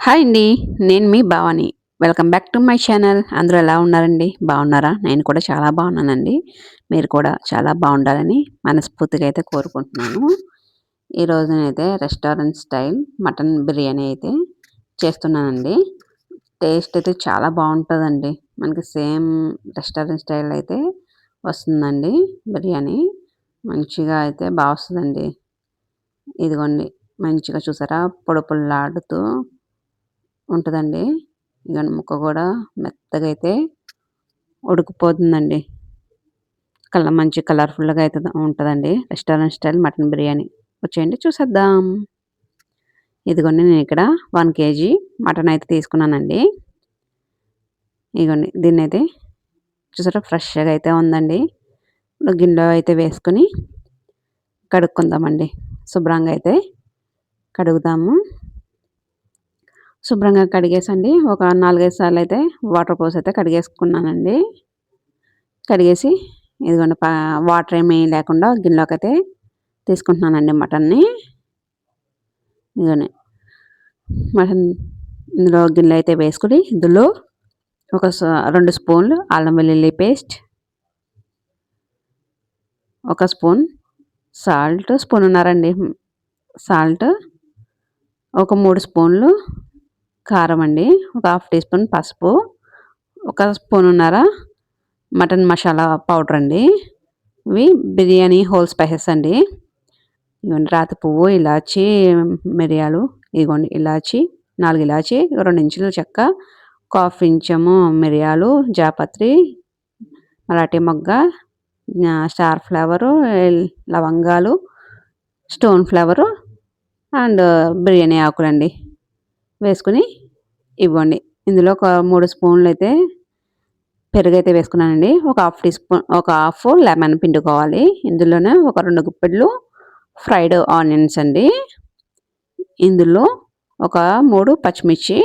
Hi అండి నేను మీ Bhavani. Welcome back to my channel. అందరూ ఎలా ఉన్నారండి? బాగున్నారా? నేను కూడా చాలా బాగున్నానండి. మీరు కూడా చాలా బాగుండాలని మనస్ఫూర్తిగా అయితే కోరుకుంటున్నాను. ఈరోజు అయితే రెస్టారెంట్ స్టైల్ మటన్ బిర్యానీ అయితే చేస్తున్నానండి. టేస్ట్ అయితే చాలా బాగుంటుందండి. మనకి సేమ్ రెస్టారెంట్ స్టైల్ అయితే వస్తుందండి బిర్యానీ. మంచిగా అయితే బాగా వస్తుందండి. ఇదిగోండి మంచిగా చూసారా? పొడి ఉంటుందండి. ఇక ముక్క కూడా మెత్తగా అయితే ఉడికిపోతుందండి. కళ్ళ మంచి కలర్ఫుల్గా అయితే ఉంటుందండి. Restaurant style mutton biryani. వచ్చేయండి చూసేద్దాం. ఇదిగోండి నేను ఇక్కడ వన్ కేజీ మటన్ అయితే తీసుకున్నానండి. ఇదిగోండి దీన్ని అయితే చూసారా ఫ్రెష్గా అయితే ఉందండి. గిన్నెలో అయితే వేసుకొని కడుక్కుందామండి. శుభ్రంగా అయితే కడుగుదాము. శుభ్రంగా కడిగేసండి. ఒక నాలుగైదు సార్లు అయితే వాటర్ పోసి అయితే కడిగేసుకున్నానండి. కడిగేసి ఇదిగోండి వాటర్ ఏమీ లేకుండా గిన్నెలోకి అయితే తీసుకుంటున్నానండి మటన్ని. ఇదిగోండి. మటన్ ఇందులో గిన్నె అయితే వేసుకుని ఇందులో ఒక రెండు స్పూన్లు అల్లం వెల్లుల్లి పేస్ట్ ఒక స్పూన్ సాల్ట్ స్పూన్ ఉన్నారండి సాల్ట్ ఒక మూడు స్పూన్లు కారం అండి. ఒక హాఫ్ టీ స్పూన్ పసుపు ఒక స్పూన్ మటన్ మసాలా పౌడర్ అండి. ఇవి బిర్యానీ హోల్ స్పైసెస్ అండి. ఇవన్నీ రాతి పువ్వు ఇలాచి మిరియాలు ఇదిగోండి ఇలాచి నాలుగు ఇలాచి రెండు ఇంచులు చెక్క కాఫీ ఇంచము మిరియాలు జాపత్రి మరాఠీ మొగ్గ స్టార్ ఫ్లేవరు లవంగాలు స్టోన్ ఫ్లేవరు అండ్ బిర్యానీ ఆకులండి. వేసుకుని ఇవ్వండి. ఇందులో ఒక మూడు స్పూన్లు అయితే పెరుగు అయితే వేసుకున్నానండి. ఒక హాఫ్ టీ స్పూన్ ఒక హాఫ్ లెమన్ పిండుకోవాలి ఇందులోనే ఒక రెండు గుప్పెడ్లు ఫ్రైడ్ ఆనియన్స్ అండి. ఇందులో ఒక మూడు పచ్చిమిర్చి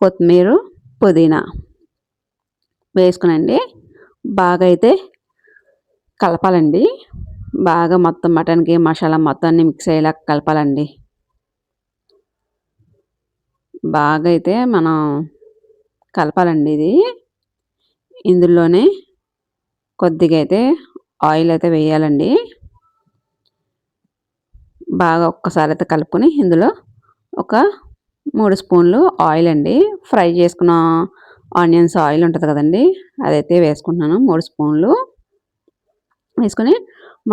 కొత్తిమీర పుదీనా వేసుకునండి. బాగా అయితే కలపాలండి. బాగా మొత్తం మటన్కి మసాలా మొత్తాన్ని మిక్స్ అయ్యేలా కలపాలండి. బాగా అయితే మనం కలపాలండి ఇది. ఇందులోనే కొద్దిగా అయితే ఆయిల్ అయితే వేయాలండి. బాగా ఒక్కసారి అయితే కలుపుకొని ఇందులో ఒక మూడు స్పూన్లు ఆయిల్ అండి ఫ్రై చేసుకున్న ఆనియన్స్ ఆయిల్ ఉంటుంది కదండి అదైతే వేసుకుంటున్నాను మూడు స్పూన్లు. వేసుకొని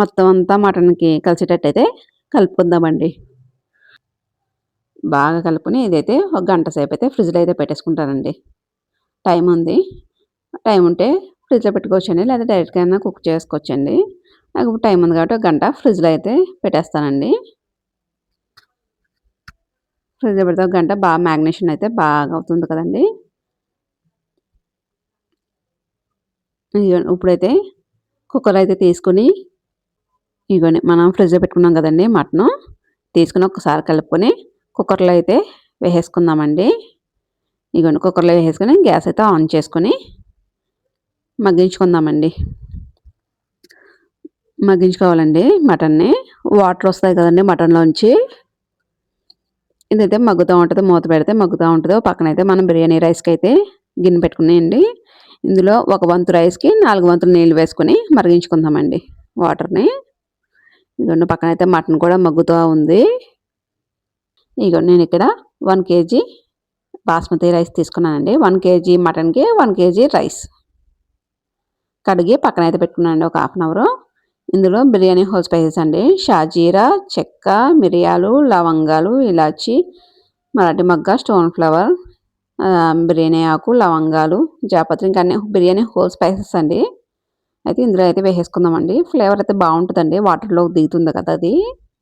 మొత్తం అంతా మటన్కి కలిసేటట్టు అయితే కలుపుకుందామండి. బాగా కలుపుకొని ఇదైతే ఒక గంట సేపు అయితే ఫ్రిడ్జ్లో అయితే పెట్టేసుకుంటానండి. టైం ఉంది. టైం ఉంటే ఫ్రిడ్జ్లో పెట్టుకోవచ్చండి లేదా డైరెక్ట్గా అయినా కుక్ చేసుకోవచ్చండి. నాకు టైం ఉంది కాబట్టి ఒక గంట ఫ్రిడ్జ్లో అయితే పెట్టేస్తానండి. ఫ్రిడ్జ్లో పెడితే ఒక గంట బాగా మ్యాగ్నేషన్ అయితే బాగా అవుతుంది కదండి. ఇప్పుడైతే కుక్కర్ అయితే తీసుకొని ఇగోని మనం ఫ్రిడ్జ్లో పెట్టుకున్నాం కదండి మటను తీసుకుని ఒకసారి కలుపుకొని కుక్కర్లో అయితే వేసేసుకుందామండి. ఇగోండి కుక్కర్లో వేసేసుకొని గ్యాస్ అయితే ఆన్ చేసుకొని మగ్గించుకుందామండి. మగ్గించుకోవాలండి మటన్ని. వాటర్ వస్తాయి కదండి మటన్లోంచి. ఇదైతే మగ్గుతూ ఉంటుంది మూత పెడితే మగ్గుతూ ఉంటుంది. పక్కన అయితే మనం బిర్యానీ రైస్కి అయితే గిన్నె పెట్టుకున్నాయండి. ఇందులో ఒక వంతు రైస్కి నాలుగు వంతులు నీళ్ళు వేసుకొని మరిగించుకుందామండి వాటర్ని. ఇదిగోండి పక్కన అయితే మటన్ కూడా మగ్గుతూ ఉంది. ఇగో నేను ఇక్కడ వన్ కేజీ బాస్మతి రైస్ తీసుకున్నానండి. వన్ కేజీ మటన్కి వన్ కేజీ రైస్. కడిగి పక్కన అయితే పెట్టుకున్నానండి ఒక హాఫ్ అన్ అవర్. ఇందులో బిర్యానీ హోల్ స్పైసెస్ అండి. షాజీరా చెక్క మిరియాలు లవంగాలు ఇలాచి మరాఠీ మగ్గ స్టోన్ ఫ్లవర్ బిర్యానీ ఆకు లవంగాలు జాపత్రి ఇంకా అన్ని బిర్యానీ హోల్ స్పైసెస్ అండి. అయితే ఇందులో అయితే వేసేసుకుందామండి. ఫ్లేవర్ అయితే బాగుంటుందండి. వాటర్లో దిగుతుంది కదా అది.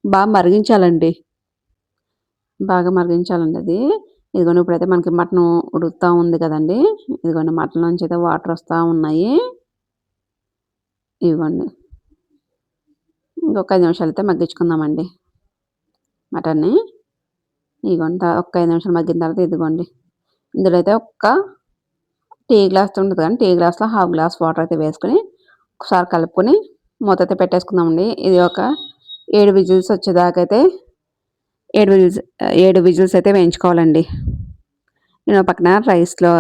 బాగా మరిగించాలండి. బాగా మరిగించాలండి అది. ఇదిగోండి ఇప్పుడైతే మనకి మటన్ ఉడుకుతూ ఉంది కదండి. ఇదిగోండి మటన్ నుంచి అయితే వాటర్ వస్తూ ఉన్నాయి. ఇదిగోండి ఇంకొక ఐదు నిమిషాలు అయితే మగ్గించుకుందామండి మటన్ని. ఇదిగోండి ఒక్క ఐదు నిమిషాలు మగ్గిన తర్వాత ఇదిగోండి. ఇందులో అయితే ఒక్క టీ గ్లాస్ ఉంటుంది కానీ టీ గ్లాస్లో హాఫ్ గ్లాస్ వాటర్ అయితే వేసుకొని ఒకసారి కలుపుకొని మూత అయితే పెట్టేసుకుందామండి. ఇది ఒక ఏడు విజిల్స్ వచ్చేదాకైతే ఏడు విజిల్స్ ఏడు విజిల్స్ అయితే వేయించుకోవాలండి. నేను పక్కన రైస్లో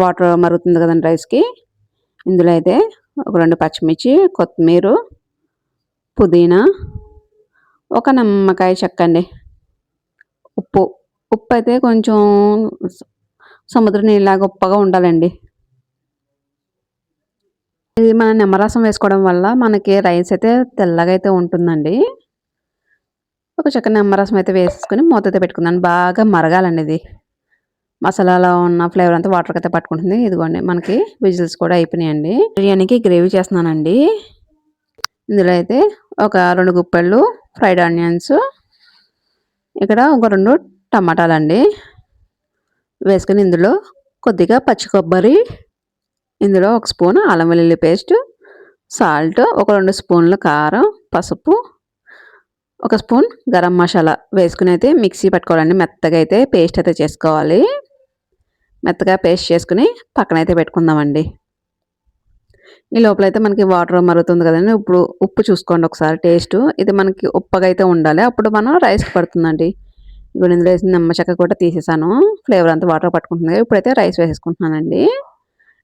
వాటర్ మరుగుతుంది కదండి రైస్కి. ఇందులో అయితే ఒక రెండు పచ్చిమిర్చి కొత్తిమీర పుదీనా ఒక నిమ్మకాయ చెక్క అండి. ఉప్పు ఉప్పు అయితే కొంచెం సముద్ర నీళ్ళలాగా ఉప్పగా ఉండాలండి. ఇది మన నిమ్మరసం వేసుకోవడం వల్ల మనకి రైస్ అయితే తెల్లగా అయితే ఉంటుందండి. ఒక చక్కని నిమ్మరసం అయితే వేసుకుని మూత పెట్టుకున్నాను. పెట్టుకుందాం బాగా మరగాలండి ఇది. మసాలాలో ఉన్న ఫ్లేవర్ అంతా వాటర్కి అయితే పట్టుకుంటుంది. ఇదిగోండి మనకి విజిల్స్ కూడా అయిపోయినాయండి. బిర్యానీకి గ్రేవీ చేస్తున్నానండి. ఇందులో అయితే ఒక రెండు గుప్పెళ్ళు ఫ్రైడ్ ఆనియన్స్ ఇక్కడ ఒక రెండు టమాటాలండి. వేసుకుని ఇందులో కొద్దిగా పచ్చి కొబ్బరి ఇందులో ఒక స్పూన్ అల్లం వెల్లుల్లి పేస్ట్ సాల్ట్ ఒక రెండు స్పూన్ల కారం పసుపు ఒక స్పూన్ గరం మసాలా వేసుకుని అయితే మిక్సీ పట్టుకోవాలండి. మెత్తగా అయితే పేస్ట్ అయితే చేసుకోవాలి. మెత్తగా పేస్ట్ చేసుకుని పక్కన అయితే పెట్టుకుందామండి. ఈ లోపలైతే మనకి వాటర్ మరుగుతుంది కదండి. ఇప్పుడు ఉప్పు చూసుకోండి ఒకసారి టేస్ట్. ఇది మనకి ఉప్పగా అయితే ఉండాలి. అప్పుడు మనం రైస్ పడుతుందండి. ఇప్పుడు ఇందులో వేసిన నిమ్మ చెక్క కూడా తీసేసాను. ఫ్లేవర్ అంతా వాటర్ పట్టుకుంటుంది ఇప్పుడైతే రైస్ వేసేసుకుంటున్నానండి.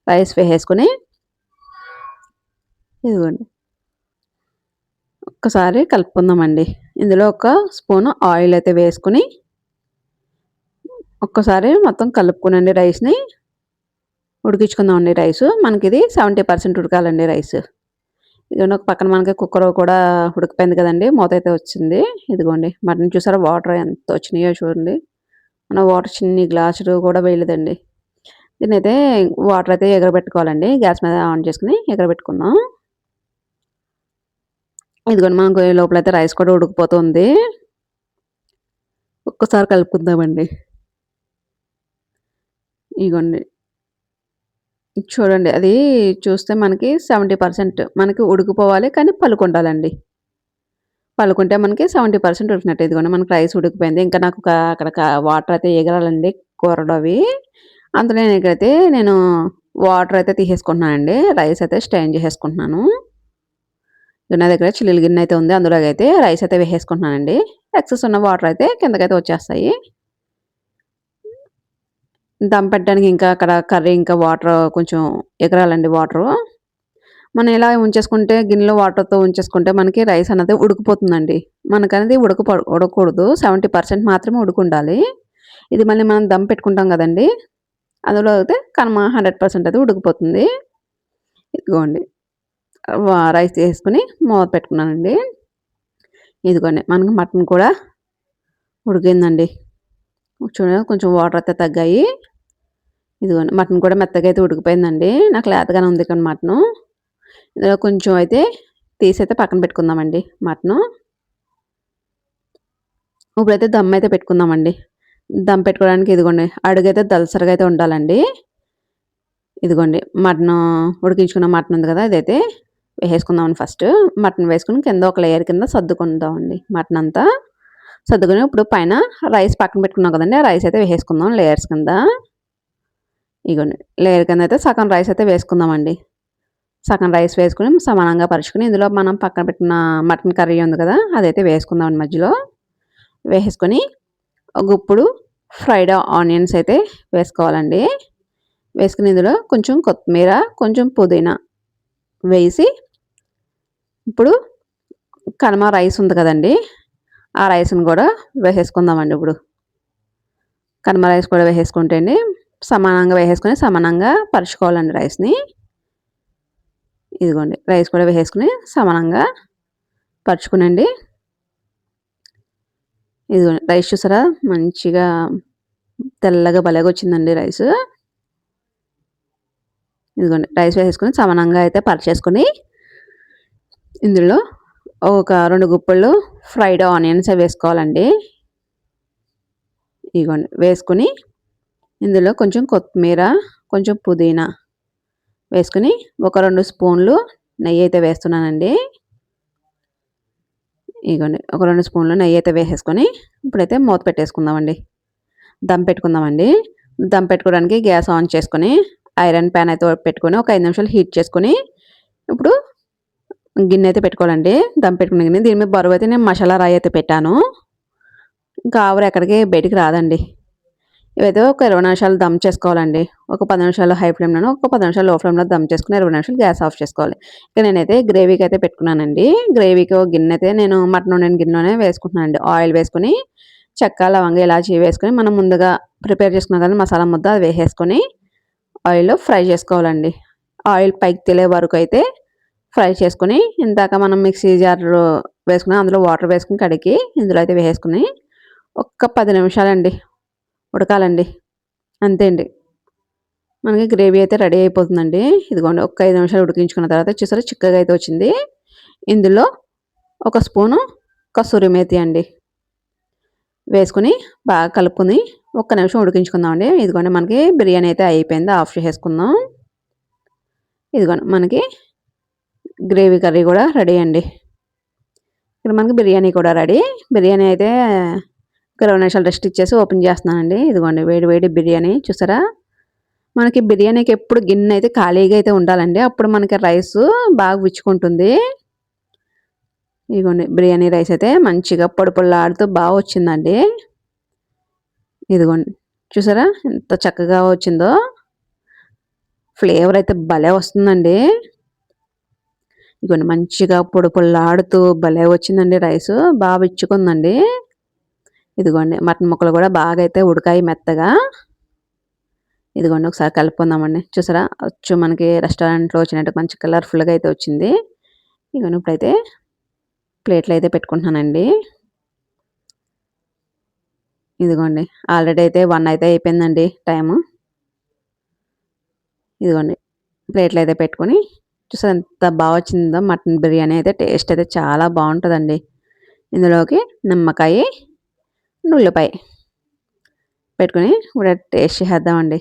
రైస్ వేసేసుకుని ఇదిగోండి. ఒక్కసారి కలుపుకుందామండి. ఇందులో ఒక స్పూన్ ఆయిల్ అయితే వేసుకుని ఒక్కసారి మొత్తం కలుపుకునండి రైస్ని. ఉడికించుకుందామండి రైస్. మనకి ఇది సెవెంటీ పర్సెంట్ ఉడకాలండి రైస్. ఇదిగోండి ఒక పక్కన మనకి కుక్కర్ కూడా ఉడికిపోయింది కదండి. మూత అయితే వచ్చింది. ఇదిగోండి మటన్ చూసారా వాటర్ ఎంత వచ్చినాయో చూడండి. మన వాటర్ చిన్ని గ్లాసులు కూడా వేయలేదండి. దీని అయితే వాటర్ అయితే ఎగరబెట్టుకోవాలండి. గ్యాస్ మీద ఆన్ చేసుకుని ఎగరబెట్టుకుందాం. ఇదిగోండి మనం లోపల అయితే రైస్ కూడా ఉడికిపోతుంది. ఒక్కసారి కలుపుకుందామండి. ఇగోండి చూడండి అది చూస్తే మనకి సెవెంటీ పర్సెంట్ మనకి ఉడికిపోవాలి కానీ పలుకుండాలండి పలుకుంటే మనకి సెవెంటీ పర్సెంట్ ఉడికినట్టు ఇదిగోండి మనకి రైస్ ఉడికిపోయింది. ఇంకా నాకు అక్కడ వాటర్ అయితే ఎగరాలండి కూరడవి అవి. నేను ఇక్కడైతే నేను వాటర్ అయితే తీసేసుకుంటున్నానండి. రైస్ అయితే స్టైన్ చేసేసుకుంటున్నాను. నా దగ్గర చిల్లుల గిన్నె అయితే ఉంది. అందులో అయితే రైస్ అయితే వేసేసుకుంటున్నానండి. ఎక్సెస్ ఉన్న వాటర్ అయితే కిందకైతే వచ్చేస్తాయి. దమ్ పెట్టడానికి ఇంకా అక్కడ కర్రీ ఇంకా వాటర్ కొంచెం ఎగరాలండి వాటరు. మనం ఇలా ఉంచేసుకుంటే గిన్నెలో వాటర్తో ఉంచేసుకుంటే మనకి రైస్ అనేది ఉడికిపోతుందండి. మనకనేది ఉడక ఉడకూడదు. సెవెంటీ పర్సెంట్ మాత్రమే ఉడుకుండాలి. ఇది మళ్ళీ మనం దమ్ పెట్టుకుంటాం కదండి. అందులో అయితే కనుమ హండ్రెడ్ పర్సెంట్ అయితే ఉడికిపోతుంది. ఇదిగోండి. రైస్ వేసుకుని మూత పెట్టుకున్నానండి. ఇదిగోండి మనకు మటన్ కూడా ఉడికిందండి. చూడండి కొంచెం వాటర్ అయితే తగ్గాయి. ఇదిగోండి మటన్ కూడా మెత్తగా అయితే ఉడికిపోయిందండి. నాకు లేతగానే ఉంది కానీ మటను. ఇందులో కొంచెం అయితే తీసి అయితే పక్కన పెట్టుకుందామండి మటను. ఇప్పుడైతే దమ్ అయితే పెట్టుకుందామండి. దమ్ పెట్టుకోవడానికి ఇదిగోండి అడుగైతే దలసరిగా అయితే ఉండాలండి. ఇదిగోండి మటన్ ఉడికించుకున్న మటన్ ఉంది కదా ఇదైతే. వేసుకుందామండి ఫస్ట్ మటన్ వేసుకుని కింద ఒక లేయర్ కింద సర్దుకుందామండి మటన్ అంతా. సర్దుకుని ఇప్పుడు పైన రైస్ పక్కన పెట్టుకున్నాం కదండి రైస్ అయితే వేసుకుందాం లేయర్స్ కింద. ఇగోండి లేయర్ కింద అయితే సగం రైస్ అయితే వేసుకుందామండి. సగం రైస్ వేసుకుని సమానంగా పరుచుకుని ఇందులో మనం పక్కన పెట్టిన మటన్ కర్రీ ఉంది కదా అదైతే వేసుకుందామండి మధ్యలో. వేసుకొని గుప్పుడు ఫ్రైడ్ ఆనియన్స్ అయితే వేసుకోవాలండి. వేసుకుని ఇందులో కొంచెం కొత్తిమీర కొంచెం పుదీనా వేసి ఇప్పుడు కనుమ రైస్ ఉంది కదండి. ఆ రైస్ని కూడా వేసేసుకుందామండి ఇప్పుడు. కనుమ రైస్ కూడా వేసేసుకుంటే అండి సమానంగా వేసేసుకొని సమానంగా పరుచుకోవాలండి రైస్ని. ఇదిగోండి రైస్ కూడా వేసేసుకుని సమానంగా పరుచుకునండి. ఇదిగోండి రైస్ చూసారా మంచిగా తెల్లగా భలేగా వచ్చిందండి రైస్. ఇదిగోండి రైస్ వేసేసుకుని సమానంగా అయితే పరిచేసుకుని ఇందులో ఒక రెండు గుప్పళ్ళు ఫ్రైడ్ ఆనియన్స్ వేసుకోవాలండి. ఇగోండి వేసుకుని ఇందులో కొంచెం కొత్తిమీర కొంచెం పుదీనా వేసుకుని ఒక రెండు స్పూన్లు నెయ్యి అయితే వేస్తున్నానండి. ఇగోండి ఒక రెండు స్పూన్లు నెయ్యి అయితే వేసేసుకొని ఇప్పుడైతే మూత పెట్టేసుకుందామండి. దమ్ పెట్టుకుందామండి. దమ్ పెట్టుకోవడానికి గ్యాస్ ఆన్ చేసుకొని ఐరన్ ప్యాన్ అయితే పెట్టుకొని ఒక ఐదు నిమిషాలు హీట్ చేసుకొని ఇప్పుడు గిన్నె అయితే పెట్టుకోవాలండి. దమ్ పెట్టుకున్న గిన్నె. దీని మీద బరువు అయితే నేను మసాలా రాయి అయితే పెట్టాను. ఇంకా ఆవిరి ఎక్కడికి బయటికి రాదండి. ఇవైతే ఒక ఇరవై నిమిషాలు దమ్ చేసుకోవాలండి. ఒక పది నిమిషాలు హై ఫ్లేమ్లోనూ ఒక పది నిమిషాలు లో ఫ్లేమ్లో దమ్ చేసుకుని ఇరవై నిమిషాలు గ్యాస్ ఆఫ్ చేసుకోవాలి. ఇక నేనైతే గ్రేవీకి అయితే పెట్టుకున్నానండి. గ్రేవీకి ఒక గిన్నె అయితే నేను మటన్ వండిన గిన్నెలోనే వేసుకుంటున్నానండి. ఆయిల్ వేసుకుని చెక్క లవంగ ఇలాచి వేసుకొని మనం ముందుగా ప్రిపేర్ చేసుకున్నాం కదా మసాలా ముద్ద అది వేసేసుకొని ఆయిల్లో ఫ్రై చేసుకోవాలండి. ఆయిల్ పైకి తెలియ వరకు అయితే ఫ్రై చేసుకుని ఇందాక మనం మిక్సీ జార్ వేసుకుని అందులో వాటర్ వేసుకుని కడిగి ఇందులో అయితే వేసుకుని ఒక్క పది నిమిషాలండి ఉడకాలండి. అంతే అండి. మనకి గ్రేవీ అయితే రెడీ అయిపోతుందండి. ఇదిగోండి ఒక ఐదు నిమిషాలు ఉడికించుకున్న తర్వాత చూసారా చిక్కగా అయితే వచ్చింది. ఇందులో ఒక స్పూను కసూరి మేతి అండి వేసుకుని బాగా కలుపుకుని ఒక్క నిమిషం ఉడికించుకుందామండి. ఇదిగోండి మనకి బిర్యానీ అయితే అయిపోయింది ఆఫ్ చేసుకుందాం ఇదిగోండి మనకి గ్రేవీ కర్రీ కూడా రెడీ అండి. ఇక్కడ మనకి బిర్యానీ కూడా రెడీ. బిర్యానీ అయితే ఒక ఇరవై నిమిషాలు రెస్ట్ ఇచ్చేసి ఓపెన్ చేస్తున్నానండి. ఇదిగోండి వేడి వేడి బిర్యానీ చూసారా? మనకి బిర్యానీకి ఎప్పుడు గిన్నె అయితే ఖాళీగా అయితే ఉండాలండి. అప్పుడు మనకి రైస్ బాగా విచ్చుకుంటుంది. ఇదిగోండి బిర్యానీ రైస్ అయితే మంచిగా పొడి పొడిలాడుతూ బాగా వచ్చిందండి. ఇదిగోండి చూసారా ఎంత చక్కగా వచ్చిందో? ఫ్లేవర్ అయితే భలే వస్తుందండి. ఇదిగోండి మంచిగా పొడి పొడిలాడుతూ భలే వచ్చిందండి రైస్. బాగా ఇచ్చుకుందండి ఇదిగోండి మటన్ ముక్కలు కూడా బాగా అయితే ఉడకాయి మెత్తగా. ఇదిగోండి ఒకసారి కలుపుకుందామండి. చూసారా? వచ్చు మనకి రెస్టారెంట్లో వచ్చినట్టు మంచి కలర్ఫుల్గా అయితే వచ్చింది. ఇదిగోండి ఇప్పుడైతే ప్లేట్లు అయితే పెట్టుకుంటున్నానండి. ఇదిగోండి ఆల్రెడీ అయితే వన్ అయితే అయిపోయిందండి టైము. ఇదిగోండి ప్లేట్లు అయితే పెట్టుకొని చూసారు ఎంత బాగా వచ్చిందో మటన్ బిర్యానీ అయితే టేస్ట్ అయితే చాలా బాగుంటుందండి. ఇందులోకి నిమ్మకాయ ఉల్లిపాయ పెట్టుకుని ఇప్పుడు టేస్ట్ చేద్దామండి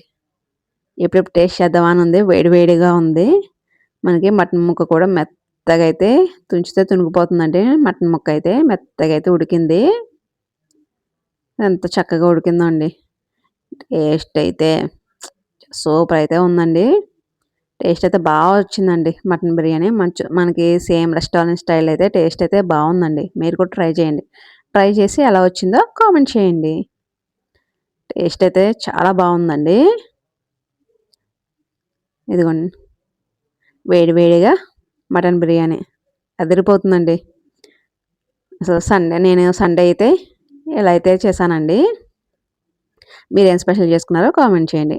ఎప్పుడెప్పుడు టేస్ట్ చేద్దామని ఉంది వేడి వేడిగా ఉంది. మనకి మటన్ ముక్క కూడా మెత్తగా అయితే తుంచితే తునిగిపోతుందండి. మటన్ ముక్క అయితే మెత్తగా అయితే ఉడికింది. ఎంత చక్కగా ఉడికిందో అండి. టేస్ట్ అయితే సూపర్ అయితే ఉందండి. టేస్ట్ అయితే బాగా వచ్చిందండి మటన్ బిర్యానీ. మంచి మనకి సేమ్ రెస్టారెంట్ స్టైల్ అయితే టేస్ట్ అయితే బాగుందండి. మీరు కూడా ట్రై చేయండి. ట్రై చేసి ఎలా వచ్చిందో కామెంట్ చేయండి. టేస్ట్ అయితే చాలా బాగుందండి. ఇదిగోండి. వేడి వేడిగా మటన్ బిర్యానీ అదిరిపోతుందండి. అసలు సండే నేను సండే అయితే ఇలా అయితే చేశానండి. మీరేం స్పెషల్ చేసుకున్నారో కామెంట్ చేయండి.